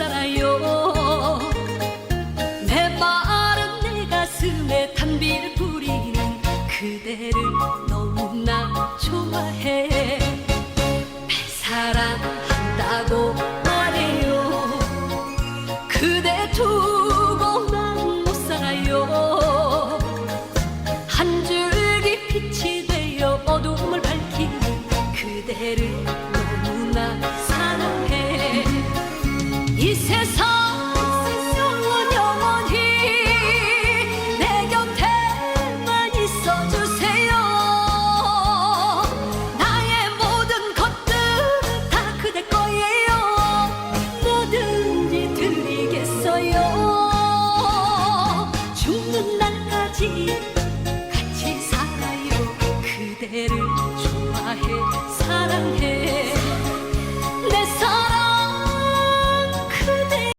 살아요. 내 마른 내 가슴에 담비를 뿌리는 그대를 너무나 좋아해. 사랑한다고 말해요. 그대 두 이 세상 영원히 내 곁에만 있어주세요. 나의 모든 것들은 다 그대 거예요. 뭐든지 드리겠어요. 죽는 날까지